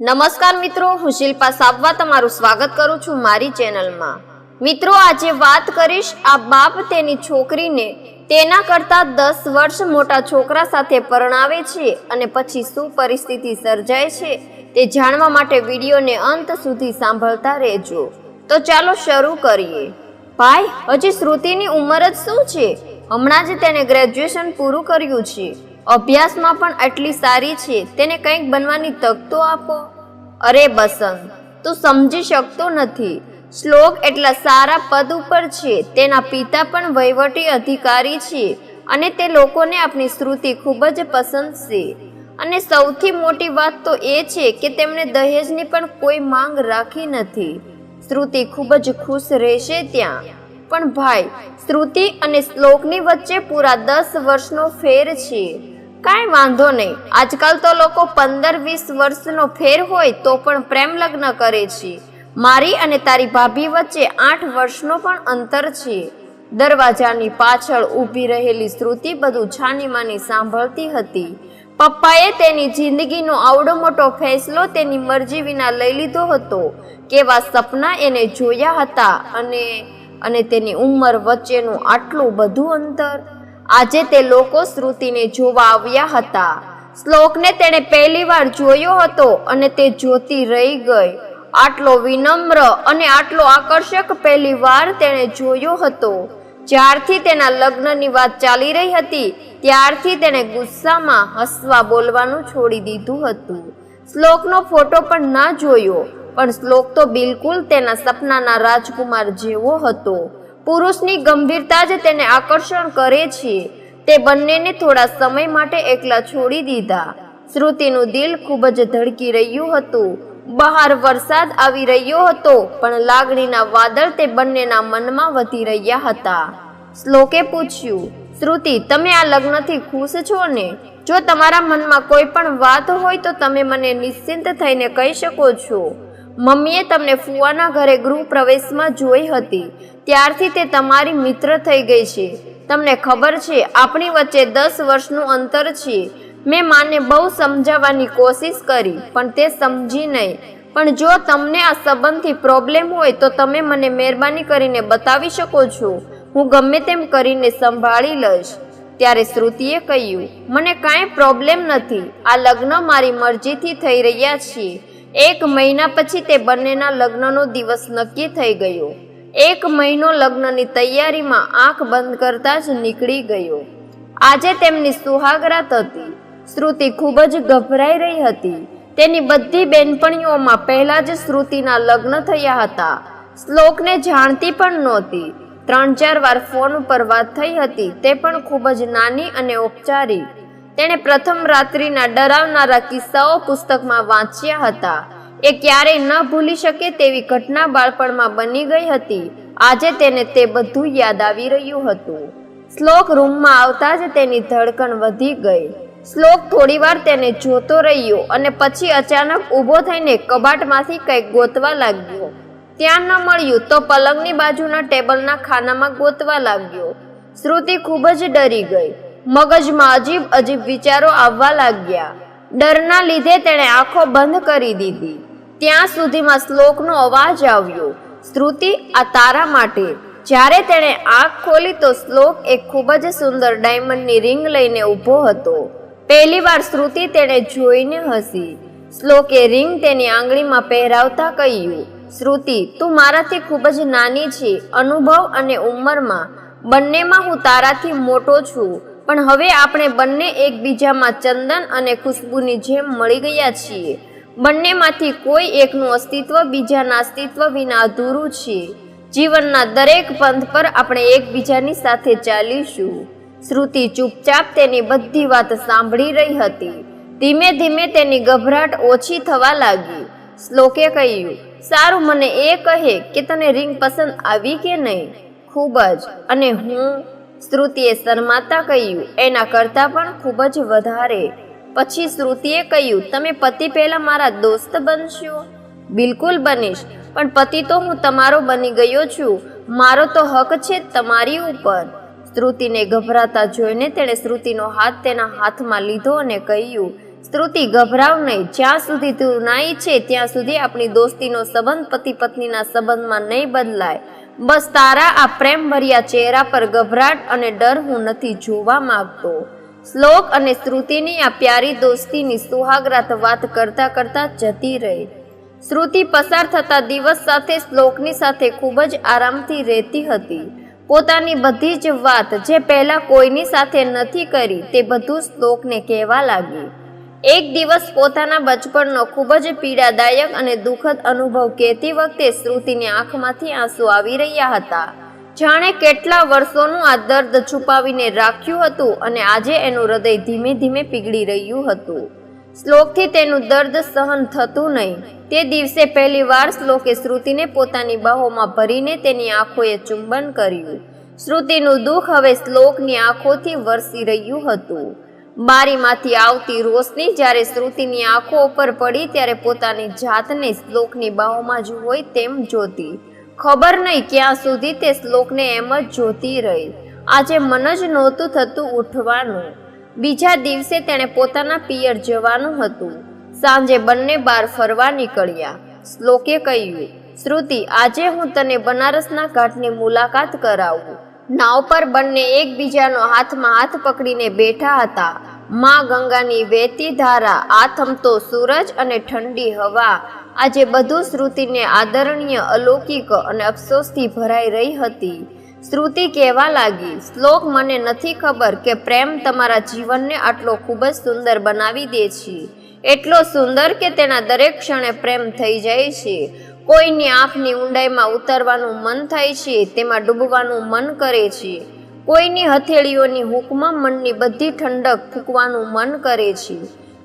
નમસ્કાર મિત્રો, હું શિલ્પા સાબવા તમારું સ્વાગત કરું છું મારી ચેનલમાં. મિત્રો, આજે વાત કરીશ આ બાપ તેની છોકરીને તેના કરતા દસ વર્ષ મોટા છોકરા સાથે પરણાવે છે અને પછી શું પરિસ્થિતિ સર્જાય છે તે જાણવા માટે વિડીયોને અંત સુધી સાંભળતા રહેજો. તો ચાલો શરૂ કરીએ. ભાઈ, હજી શ્રુતિની ઉંમર જ શું છે? હમણાં જ તેને ગ્રેજ્યુએશન પૂરું કર્યું છે. અભ્યાસમાં પણ આટલી સારી છે. તેને કંઈક બનવાની તક તો આપો. અરે બસંત, તું સમજી શકતો નથી. શ્લોક એટલા સારા પદ ઉપર છે. તેના પિતા પણ વહીવટી અધિકારી છે અને તે લોકોને આપણી શ્રુતિ ખૂબ જ પસંદ છે. અને સૌથી મોટી વાત તો એ છે કે તેમણે દહેજની પણ કોઈ માંગ રાખી નથી. શ્રુતિ ખૂબ જ ખુશ રહેશે ત્યાં. પણ ભાઈ શ્રુતિ અને શ્લોકની વચ્ચે પૂરા દસ વર્ષનો ફેર છે. કાંઈ વાંધો નહીં. આજકાલ તો લોકો પંદર વીસ વર્ષનો ફેર હોય તો પણ પ્રેમ લગ્ન કરે છે. મારી અને તારી ભાભી વચ્ચે આઠ વર્ષનો પણ અંતર છે. દરવાજાની પાછળ ઊભી રહેલી શ્રુતિ બધું છાનીમાની સાંભળતી હતી. પપ્પાએ તેની જિંદગીનો આવડો મોટો ફેસલો તેની મરજી વિના લઈ લીધો હતો. કેવા સપના એને જોયા હતા અને અને તેની ઉંમર વચ્ચેનું આટલું બધું અંતર. આજે તે લોકો શ્રુતિને જોવા આવ્યા હતા. શ્લોકને તેણે પહેલીવાર જોયો હતો અને તે જોતી રહી ગઈ. આટલો વિનમ્ર અને આટલો આકર્ષક પહેલીવાર તેણે જોયો હતો. જ્યારથી તેના લગ્નની વાત ચાલી રહી હતી, ત્યારથી તેણે ગુસ્સામાં હસવા બોલવાનું છોડી દીધું હતું. શ્લોકનો ફોટો પણ ના જોયો, પણ શ્લોક તો બિલકુલ તેના સપનાના રાજકુમાર જેવો હતો. પુરુષની ગંભીરતા જ તેને આકર્ષણ કરે છે. તે બંનેને થોડા સમય માટે એકલા છોડી દીધા. શ્રુતિનું દિલ ખૂબ જ ધડકી રહ્યું હતું. બહાર વરસાદ આવી રહ્યો હતો, પણ લાગણીના વાદળ તે બંનેના મનમાં વધી રહ્યા હતા. શ્લોકે પૂછ્યું, શ્રુતિ, તમે આ લગ્નથી ખુશ છો ને? જો તમારા મનમાં કોઈ પણ વાત હોય તો તમે મને નિશ્ચિંત થઈને કહી શકો છો. મમ્મીએ તમને ફુવાના ઘરે ગૃહ પ્રવેશમાં જોઈ હતી. ત્યારથી તે તમારી મિત્ર થઈ ગઈ છે. તમને ખબર છે, આપણી વચ્ચે દસ વર્ષનું અંતર છે. મેં માને બહુ સમજાવવાની કોશિશ કરી, પણ તે સમજી નહીં. પણ જો તમને આ સંબંધથી પ્રોબ્લેમ હોય, તો તમે મને મહેરબાની કરીને બતાવી શકો છો. હું ગમે તેમ કરીને સંભાળી લઈશ. ત્યારે શ્રુતિએ કહ્યું, મને કાંઈ પ્રોબ્લેમ નથી. આ લગ્ન મારી મરજીથી થઈ રહ્યા છે એક મહિના પછી તે બંનેના લગ્નનો દિવસ નક્કી થઈ ગયો. એક મહિનો લગ્નની તૈયારીમાં આંખ બંધ કરતા જ નીકળી ગયો. આજે તેમની સુહાગરાત હતી. શ્રુતિ ખૂબ જ ગભરાઈ રહી હતી. તેની બધી બેનપણીઓમાં પહેલા જ શ્રુતિના લગ્ન થયા હતા. શ્લોકને જાણતી પણ નહોતી. ત્રણ ચાર વાર ફોન ઉપર વાત થઈ હતી તે પણ ખૂબ જ નાની અને ઔપચારિક તેણે પ્રથમ રાત્રિના ડરાવનારા કિસ્સાઓ પુસ્તકમાં વાંચ્યા હતા. એ ક્યારેય ન ભૂલી શકે તેવી ઘટના બાળપણમાં બની ગઈ હતી. આજે તેને તે બધું યાદ આવી રહ્યું હતું. શ્લોક રૂમમાં આવતા જ તેની ધડકણ વધી ગઈ. શ્લોક થોડીવાર તેને જોતો રહ્યો અને પછી અચાનક ઊભો થઈને કબાટમાંથી કંઈક ગોતવા લાગ્યો. ત્યાં ન મળ્યું તો પલંગની બાજુના ટેબલના ખાનામાં ગોતવા લાગ્યો. શ્રુતિ ખૂબ જ ડરી ગઈ. મગજમાં અજીબ અજીબ વિચારો આવવા લાગ્યા. ડરના લીધે તેણે આંખો બંધ કરી દીધી. ત્યાં સુધીમાં શ્લોકનો અવાજ આવ્યો, શ્રુતિ, આ તારા માટે. જ્યારે તેણે આંખ ખોલી તો શ્લોક એક ખૂબ જ સુંદર ડાયમંડની રિંગ લઈને ઊભો હતો. પહેલીવાર શ્રુતિ તેણે જોઈને હસી. શ્લોકે રિંગ તેની આંગળીમાં પહેરાવતા કહ્યું, શ્રુતિ, તું મારાથી ખૂબ જ નાની છે. અનુભવ અને ઉંમરમાં બંનેમાં હું તારાથી મોટો છું. પણ હવે આપણે બંને એકબીજામાં ચંદન અને ખુશ્બુની જેમ મળી ગયા છીએ. બંનેમાંથી કોઈ એકનું અસ્તિત્વ બીજાના અસ્તિત્વ વિના અધૂરું છે. જીવનના દરેક પંથ પર આપણે એકબીજાની સાથે ચાલીશું. શ્રુતિ ચૂપચાપ તેની બધી વાત સાંભળી રહી હતી. ધીમે ધીમે તેની ગભરાટ ઓછી થવા લાગી. શ્લોકે કહ્યું, સારું મને એ કહે કે તને રિંગ પસંદ આવી કે નહીં? ખૂબ જ. અને હું શ્રુતિએ શરમાતા કહ્યું, એના કરતાં પણ ખૂબ જ વધારે. પછી શ્રુતિએ કહ્યું, તમે પતિ પહેલા મારા દોસ્ત બનશો. બિલકુલ બનીશ, પણ પતિ તો હું તમારો બની ગયો છું. મારો તો હક છે તમારી ઉપર. શ્રુતિને ગભરાતા જોઈને તેણે શ્રુતિનો હાથ તેના હાથમાં લીધો અને કહ્યું, શ્રુતિ, ગભરાવ નહીં. જ્યાં સુધી તું ના છે, ત્યાં સુધી આપણી દોસ્તીનો સંબંધ પતિ પત્નીના સંબંધમાં નહીં બદલાય. બસ તારા આ પ્રેમ ભર્યા ચહેરા પર ગભરાટ અને ડર હું નથી જોવા માંગતો. શ્લોક અને શ્રુતિની આ પ્યારી દોસ્તીની સુહાગરાત વાત કરતા કરતા જતી રહી. શ્રુતિ પસાર થતા દિવસ સાથે શ્લોકની સાથે ખૂબ જ આરામથી રહેતી હતી. પોતાની બધી જ વાત જે પહેલા કોઈની સાથે નથી કરી તે બધું શ્લોકને કહેવા લાગી. એક દિવસ પોતાના બચપણનો ખૂબ જ પીડાદાયક અને દુઃખદ અનુભવ કહેતી વખતે શ્રુતિની આંખમાંથી આંસુ આવી રહ્યા હતા. જાણે કેટલા વર્ષોનું આ દર્દ છુપાવીને રાખ્યું હતું અને આજે એનું હૃદય ધીમે ધીમે પીગળી રહ્યું હતું. શ્લોકથી તેનું દર્દ સહન થતું નહીં. તે દિવસે પહેલીવાર શ્લોકે શ્રુતિને પોતાની બાહોમાં ભરીને તેની આંખોએ ચુંબન કર્યું. શ્રુતિનું દુઃખ હવે શ્લોકની આંખોથી વરસી રહ્યું હતું. બારીમાંથી આવતી રોશની જ્યારે શ્રુતિની આંખો ઉપર પડી ત્યારે પોતાની જાતને શ્લોકની બાહોમાં જ હોય તેમ જોતી. ખબર નહીં ક્યાં સુધી તે શ્લોકને એમ જ જોતી રહી. આજે મન જ નહોતું થતું ઉઠવાનું. બીજા દિવસે તેણે પોતાના પિયર જવાનું હતું. સાંજે બંને બાર ફરવા નીકળ્યા. શ્લોકે કહ્યું, શ્રુતિ, આજે હું તને બનારસના ઘાટની મુલાકાત કરાવું. નાવ પર બંને એકબીજાનો હાથમાં હાથ પકડીને બેઠા હતા. માં ગંગાની વહેતી ધારા આથમતો સૂરજ અને ઠંડી હવા. આજે બધું શ્રુતિને આદરણીય, અલૌકિક અને અફસોસથી ભરાઈ રહી હતી. શ્રુતિ કહેવા લાગી, શ્લોક મને નથી ખબર કે પ્રેમ તમારા જીવનને આટલો ખૂબ જ સુંદર બનાવી દે છે. એટલો સુંદર કે તેના દરેક ક્ષણે પ્રેમ થઈ જાય છે. કોઈની આંખની ઊંડાઈમાં ઉતરવાનું મન થાય છે, તેમાં ડૂબવાનું મન કરે છે. કોઈની હથેળીઓની હુકમાં મનની બધી ઠંડક ફૂંકવાનું મન કરે છે.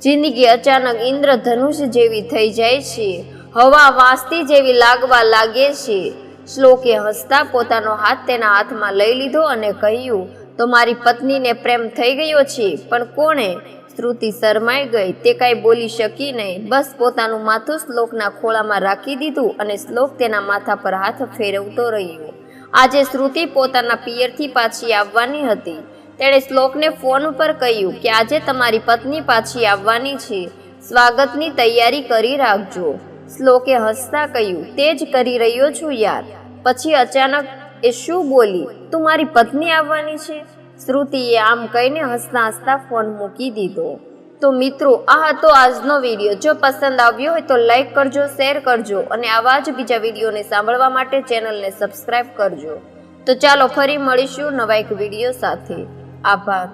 જિંદગી અચાનક ઇન્દ્રધનુષ જેવી થઈ જાય છે. હવા વાસતી જેવી લાગવા લાગે છે. શ્લોકે હસતા પોતાનો હાથ તેના હાથમાં લઈ લીધો અને કહ્યું તો મારી પત્નીને પ્રેમ થઈ ગયો છે, પણ કોણે શ્રુતિ શરમાઈ ગઈ. તે કાંઈ બોલી શકી નહીં. બસ પોતાનું માથું શ્લોકના ખોળામાં રાખી દીધું અને શ્લોક તેના માથા પર હાથ ફેરવતો રહ્યો. આજે શ્રુતિ પોતાના પિયરથી પાછી આવવાની હતી. તેણે શ્લોકને ફોન ઉપર કહ્યું કે આજે તમારી પત્ની પાછી આવવાની છે. સ્વાગતની તૈયારી કરી રાખજો. શ્લોકે હસતા કહ્યું, તે જ કરી રહ્યો છું યાર. પછી અચાનક એ શું બોલી? તું મારી પત્ની આવવાની છે? શ્રુતિએ આમ કહીને હસતા હસતા ફોન મૂકી દીધો. તો મિત્રો, આ હતો આજનો વીડિયો. જો પસંદ આવ્યો હોય તો લાઈક કરજો, શેર કરજો અને આવા જ બીજા વિડીયોને સાંભળવા માટે ચેનલને સબસ્ક્રાઈબ કરજો. તો ચાલો ફરી મળીશું નવા એક વીડિયો સાથે. આભાર.